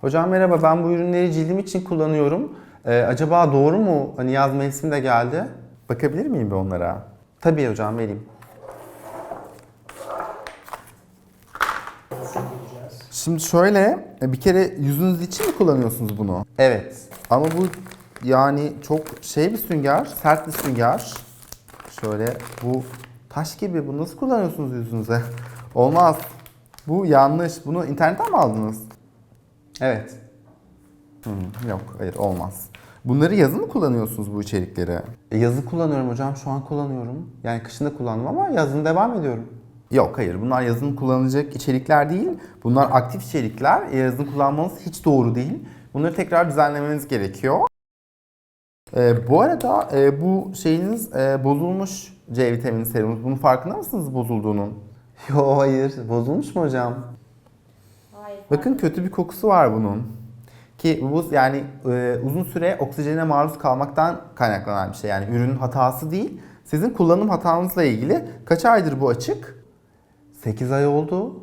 Hocam merhaba ben bu ürünleri cildim için kullanıyorum. Ee, acaba doğru mu? Hani yaz mevsimi de geldi. Bakabilir miyim bir onlara? Tabii hocam vereyim. Şimdi şöyle e, bir kere yüzünüz için mi kullanıyorsunuz bunu? Evet. Ama bu yani çok şey bir sünger, sert bir sünger. Şöyle bu taş gibi bunu nasıl kullanıyorsunuz yüzünüze? Olmaz. Bu yanlış. Bunu internetten mi aldınız? Evet. Hmm, yok, hayır olmaz. Bunları yazın mı kullanıyorsunuz bu içerikleri? E, yazın kullanıyorum hocam. Şu an kullanıyorum. Yani kışın da kullandım ama yazın devam ediyorum. Yok hayır bunlar yazın kullanılacak içerikler değil. Bunlar aktif içerikler. E, Yazın kullanmanız hiç doğru değil. Bunları tekrar düzenlemeniz gerekiyor. E, bu arada e, bu şeyiniz e, bozulmuş C vitamini serumunuz. Bunun farkında mısınız bozulduğunun? Yo hayır. Bozulmuş mu hocam? Bakın kötü bir kokusu var bunun. Ki bu yani e, uzun süre oksijene maruz kalmaktan kaynaklanan bir şey. Yani ürünün hatası değil. Sizin kullanım hatanızla ilgili kaç aydır bu açık? 8 ay oldu.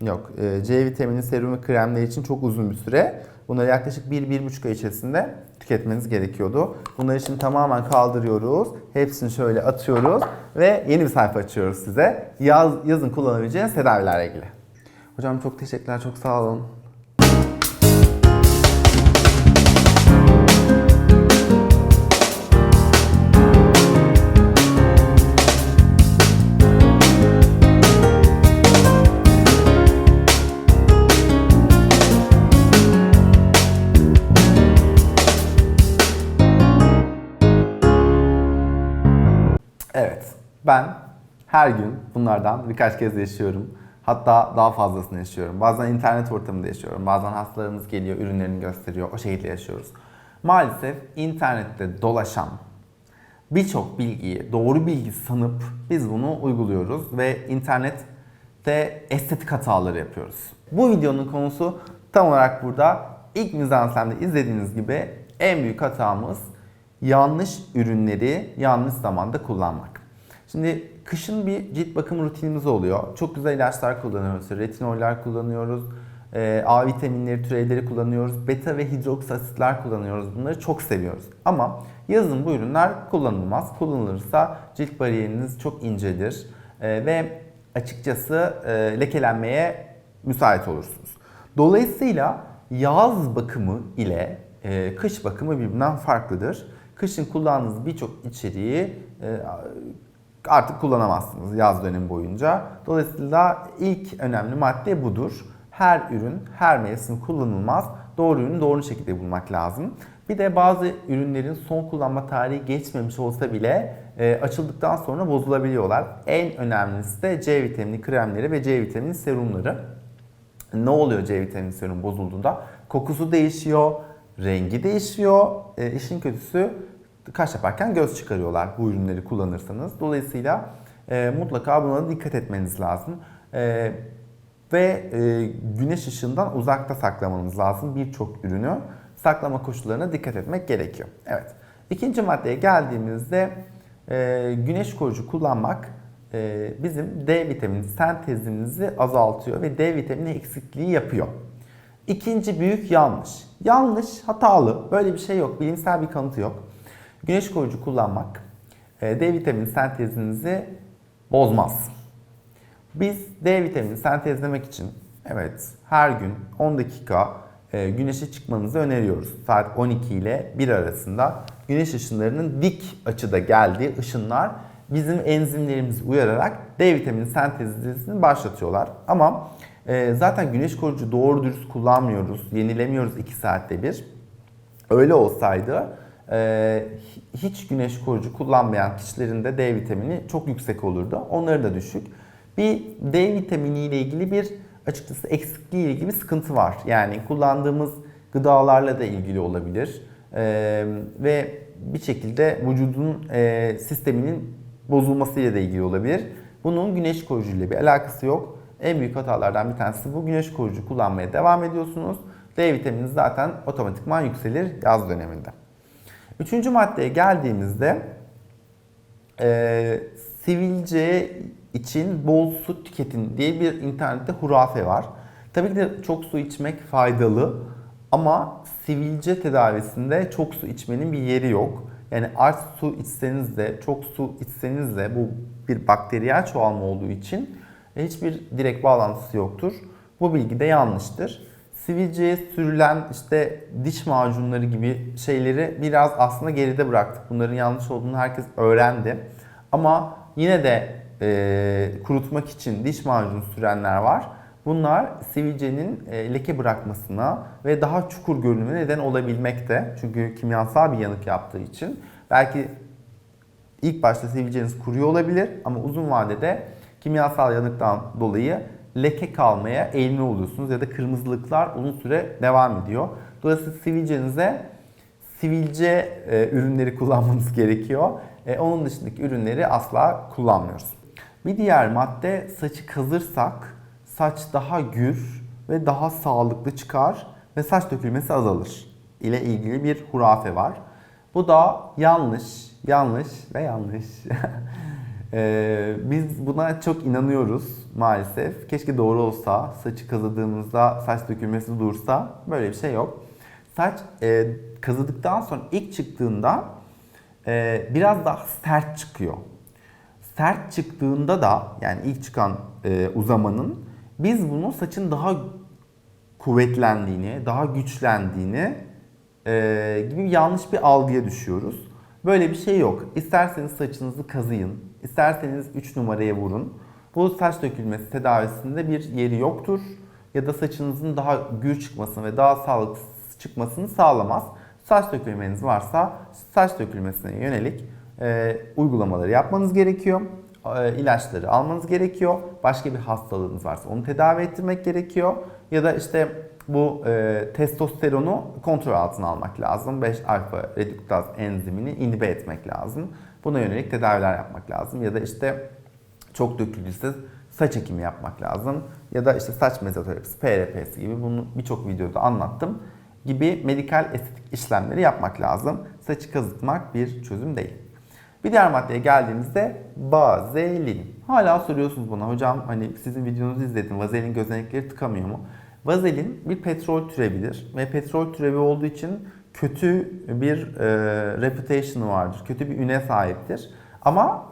Yok. e, C vitamini serum ve kremler için çok uzun bir süre. Bunları yaklaşık 1-1,5 ay içerisinde tüketmeniz gerekiyordu. Bunları şimdi tamamen kaldırıyoruz. Hepsini şöyle atıyoruz ve yeni bir sayfa açıyoruz size. Yaz, yazın kullanabileceğiniz tedavilerle ilgili. Hocam çok teşekkürler. Çok sağ olun. Evet. Ben her gün bunlardan birkaç kez yaşıyorum. Hatta daha fazlasını yaşıyorum. Bazen internet ortamında yaşıyorum. Bazen hastalarımız geliyor, ürünlerini gösteriyor. O şekilde yaşıyoruz. Maalesef internette dolaşan birçok bilgiyi doğru bilgi sanıp biz bunu uyguluyoruz ve internette estetik hataları yapıyoruz. Bu videonun konusu tam olarak burada. İlk mizansemde izlediğiniz gibi en büyük hatamız yanlış ürünleri yanlış zamanda kullanmak. Şimdi kışın bir cilt bakım rutinimiz oluyor. Çok güzel ilaçlar kullanıyoruz. Retinoller kullanıyoruz. e, A vitaminleri, türevleri kullanıyoruz. Beta ve hidroksasitler kullanıyoruz. Bunları çok seviyoruz. Ama yazın bu ürünler kullanılmaz. Kullanılırsa cilt bariyeriniz çok incedir. e, ve açıkçası e, lekelenmeye müsait olursunuz. Dolayısıyla yaz bakımı ile e, kış bakımı birbirinden farklıdır. Kışın kullandığınız birçok içeriği e, artık kullanamazsınız yaz dönemi boyunca. Dolayısıyla ilk önemli madde budur. Her ürün her mevsim kullanılmaz. Doğru ürünü doğru şekilde bulmak lazım. Bir de bazı ürünlerin son kullanma tarihi geçmemiş olsa bile e, açıldıktan sonra bozulabiliyorlar. En önemlisi de C vitamini kremleri ve C vitamini serumları. Ne oluyor C vitamini serum bozulduğunda? Kokusu değişiyor, rengi değişiyor. E, işin kötüsü kaş yaparken göz çıkarıyorlar bu ürünleri kullanırsanız. Dolayısıyla e, mutlaka buna dikkat etmeniz lazım. E, ve e, güneş ışığından uzakta saklamanız lazım birçok ürünü. Saklama koşullarına dikkat etmek gerekiyor. Evet. İkinci maddeye geldiğimizde e, güneş koruyucu kullanmak e, bizim D vitamini sentezimizi azaltıyor ve D vitamini eksikliği yapıyor. İkinci büyük yanlış. Yanlış, hatalı. Böyle bir şey yok. Bilimsel bir kanıtı yok. Güneş koruyucu kullanmak e, D vitamini sentezinizi bozmaz. Biz D vitamini sentezlemek için evet her gün 10 dakika e, güneşe çıkmanızı öneriyoruz. Saat 12 ile 1 arasında güneş ışınlarının dik açıda geldiği ışınlar bizim enzimlerimizi uyararak D vitamini sentezini başlatıyorlar. Ama e, zaten güneş koruyucu doğru dürüst kullanmıyoruz, yenilemiyoruz 2 saatte bir. Öyle olsaydı e, hiç güneş koruyucu kullanmayan kişilerin de D vitamini çok yüksek olurdu. Onları da düşük. Bir D vitamini ile ilgili bir açıkçası eksikliği ile ilgili bir sıkıntı var. Yani kullandığımız gıdalarla da ilgili olabilir. E, ve bir şekilde vücudun e, sisteminin bozulmasıyla da ilgili olabilir. Bunun güneş koruyucu ile bir alakası yok. En büyük hatalardan bir tanesi bu. Güneş koruyucu kullanmaya devam ediyorsunuz. D vitamini zaten otomatikman yükselir yaz döneminde. Üçüncü maddeye geldiğimizde e, sivilce için bol su tüketin diye bir internette hurafe var. Tabii ki de çok su içmek faydalı Ama sivilce tedavisinde çok su içmenin bir yeri yok. Yani az su içseniz de çok su içseniz de bu bir bakteriyel çoğalma olduğu için hiçbir direkt bağlantısı yoktur. Bu bilgi de yanlıştır. Sivilceye sürülen işte diş macunları gibi şeyleri biraz aslında geride bıraktık. Bunların yanlış olduğunu herkes öğrendi. Ama yine de e, kurutmak için diş macunu sürenler var. Bunlar sivilcenin e, leke bırakmasına ve daha çukur görünümüne neden olabilmekte. Çünkü kimyasal bir yanık yaptığı için. Belki ilk başta sivilceniz kuruyor olabilir ama uzun vadede kimyasal yanıktan dolayı leke kalmaya eğilimli oluyorsunuz ya da kırmızılıklar uzun süre devam ediyor. Dolayısıyla sivilcenize sivilce e, ürünleri kullanmanız gerekiyor. E, onun dışındaki ürünleri asla kullanmıyoruz. Bir diğer madde saçı kazırsak saç daha gür ve daha sağlıklı çıkar ve saç dökülmesi azalır ile ilgili bir hurafe var. Bu da yanlış, yanlış ve yanlış. Ee, biz buna çok inanıyoruz maalesef. Keşke doğru olsa, saçı kazıdığımızda saç dökülmesi dursa. Böyle bir şey yok. Saç e, kazıdıktan sonra ilk çıktığında e, biraz daha sert çıkıyor. Sert çıktığında da yani ilk çıkan e, uzamanın biz bunu saçın daha kuvvetlendiğini, daha güçlendiğini e, gibi yanlış bir algıya düşüyoruz. Böyle bir şey yok. İsterseniz saçınızı kazıyın, isterseniz 3 numaraya vurun. Bu saç dökülmesi tedavisinde bir yeri yoktur. Ya da saçınızın daha gür çıkmasını ve daha sağlıklı çıkmasını sağlamaz. Saç dökülmeniz varsa saç dökülmesine yönelik e, uygulamaları yapmanız gerekiyor. E, ilaçları almanız gerekiyor. Başka bir hastalığınız varsa onu tedavi ettirmek gerekiyor. Ya da işte bu e, testosteronu kontrol altına almak lazım. 5 alfa reduktaz enzimini inhibe etmek lazım. Buna yönelik tedaviler yapmak lazım. Ya da işte çok dökülürse saç ekimi yapmak lazım. Ya da işte saç mezoterapisi, PRP'si gibi bunu birçok videoda anlattım gibi medikal estetik işlemleri yapmak lazım. Saçı kazıtmak bir çözüm değil. Bir diğer maddeye geldiğimizde vazelin. Hala soruyorsunuz bana hocam hani sizin videonuzu izledim vazelin gözenekleri tıkamıyor mu? Vazelin bir petrol türevidir ve petrol türevi olduğu için kötü bir e, reputation'ı vardır. Kötü bir üne sahiptir. Ama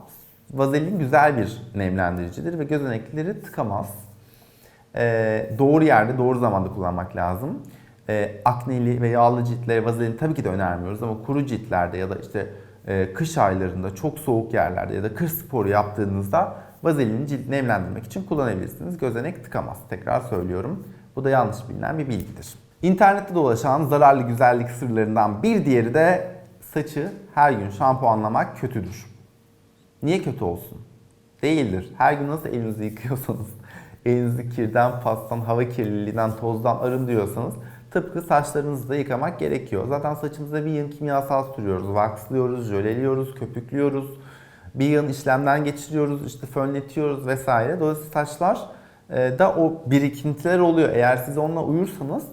vazelin güzel bir nemlendiricidir ve gözenekleri tıkamaz. E, doğru yerde doğru zamanda kullanmak lazım. E, akneli ve yağlı ciltlere vazelin tabii ki de önermiyoruz ama kuru ciltlerde ya da işte e, kış aylarında çok soğuk yerlerde ya da kış sporu yaptığınızda vazelini cilt nemlendirmek için kullanabilirsiniz. Gözenek tıkamaz. Tekrar söylüyorum. Bu da yanlış bilinen bir bilgidir. İnternette dolaşan zararlı güzellik sırlarından bir diğeri de saçı her gün şampuanlamak kötüdür. Niye kötü olsun? Değildir. Her gün nasıl elinizi yıkıyorsanız, elinizi kirden, pastan, hava kirliliğinden, tozdan arındırıyorsanız tıpkı saçlarınızı da yıkamak gerekiyor. Zaten saçımıza bir yığın kimyasal sürüyoruz, waxlıyoruz, jöleliyoruz, köpüklüyoruz. Bir yığın işlemden geçiriyoruz, işte fönletiyoruz vesaire. Dolayısıyla saçlar e, da o birikintiler oluyor. Eğer siz onunla uyursanız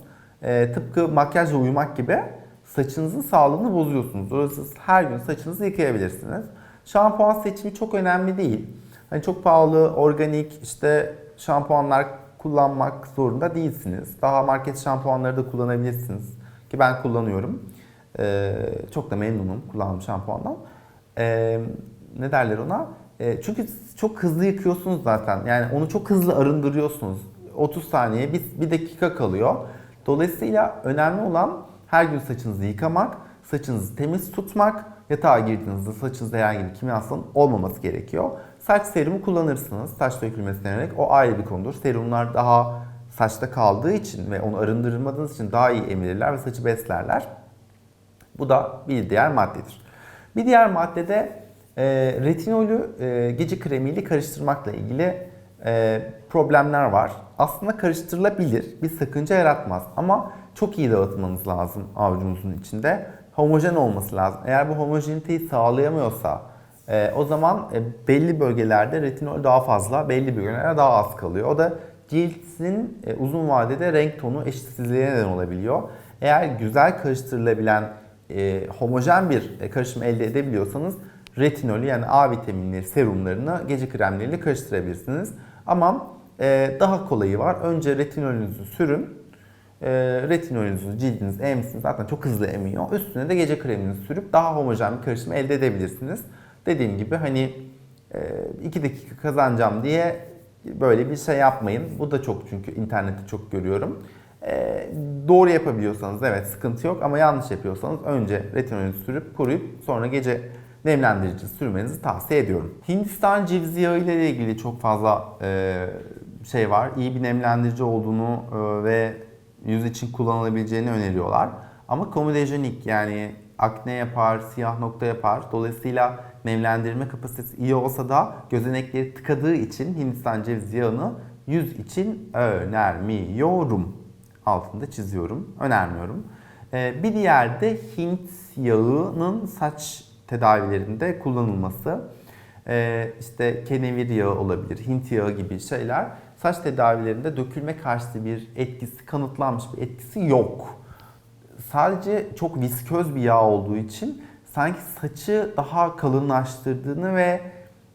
e, tıpkı makyajla uyumak gibi saçınızın sağlığını bozuyorsunuz. Dolayısıyla her gün saçınızı yıkayabilirsiniz. Şampuan seçimi çok önemli değil. Hani çok pahalı, organik işte şampuanlar kullanmak zorunda değilsiniz. Daha market şampuanları da kullanabilirsiniz. Ki ben kullanıyorum. Ee, çok da memnunum kullandığım şampuandan. Ee, ne derler ona? Ee, çünkü çok hızlı yıkıyorsunuz zaten. Yani onu çok hızlı arındırıyorsunuz. 30 saniye, bir, bir dakika kalıyor. Dolayısıyla önemli olan her gün saçınızı yıkamak, saçınızı temiz tutmak, yatağa girdiğinizde saçınızda herhangi bir kimyasalın olmaması gerekiyor. Saç serumu kullanırsınız. Saç dökülmesine yönelik o ayrı bir konudur. Serumlar daha saçta kaldığı için ve onu arındırmadığınız için daha iyi emirirler ve saçı beslerler. Bu da bir diğer maddedir. Bir diğer maddede e, retinolü e, gece kremiyle karıştırmakla ilgili e, problemler var. Aslında karıştırılabilir, bir sakınca yaratmaz ama çok iyi dağıtmanız lazım avucunuzun içinde. Homojen olması lazım. Eğer bu homojeniteyi sağlayamıyorsa e, o zaman e, belli bölgelerde retinol daha fazla, belli bölgelerde daha az kalıyor. O da cildin e, uzun vadede renk tonu eşitsizliğe neden olabiliyor. Eğer güzel karıştırılabilen e, homojen bir e, karışım elde edebiliyorsanız retinolü yani A vitaminleri, serumlarını gece kremleriyle karıştırabilirsiniz. Ama e, daha kolayı var. Önce retinolünüzü sürün. E, retinolünüzü cildiniz emsin zaten çok hızlı emiyor. Üstüne de gece kreminizi sürüp daha homojen bir karışım elde edebilirsiniz. Dediğim gibi hani 2 dakika kazanacağım diye böyle bir şey yapmayın. Bu da çok çünkü internette çok görüyorum. E, doğru yapabiliyorsanız evet sıkıntı yok ama yanlış yapıyorsanız önce retinolünüzü sürüp kuruyup sonra gece nemlendirici sürmenizi tavsiye ediyorum. Hindistan cevizi yağı ile ilgili çok fazla e, şey var. İyi bir nemlendirici olduğunu e, ve yüz için kullanılabileceğini öneriyorlar. Ama komedojenik yani akne yapar, siyah nokta yapar. Dolayısıyla nemlendirme kapasitesi iyi olsa da gözenekleri tıkadığı için Hindistan cevizi yağını yüz için önermiyorum. Altında çiziyorum. Önermiyorum. Ee, bir diğer de Hint yağının saç tedavilerinde kullanılması. Ee, işte kenevir yağı olabilir, Hint yağı gibi şeyler saç tedavilerinde dökülme karşıtı bir etkisi, kanıtlanmış bir etkisi yok. Sadece çok visköz bir yağ olduğu için sanki saçı daha kalınlaştırdığını ve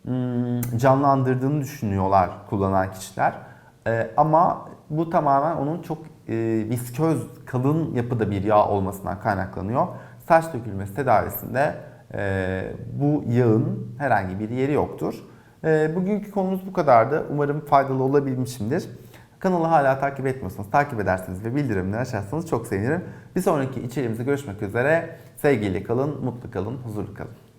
hmm, canlandırdığını düşünüyorlar kullanan kişiler. Ee, ama bu tamamen onun çok e, visköz, kalın yapıda bir yağ olmasından kaynaklanıyor. Saç dökülmesi tedavisinde e, bu yağın herhangi bir yeri yoktur. E, bugünkü konumuz bu kadardı. Umarım faydalı olabilmişimdir. Kanalı hala takip etmiyorsanız takip ederseniz ve bildirimleri açarsanız çok sevinirim. Bir sonraki içeriğimizde görüşmek üzere. Sevgiyle kalın, mutlu kalın, huzurlu kalın.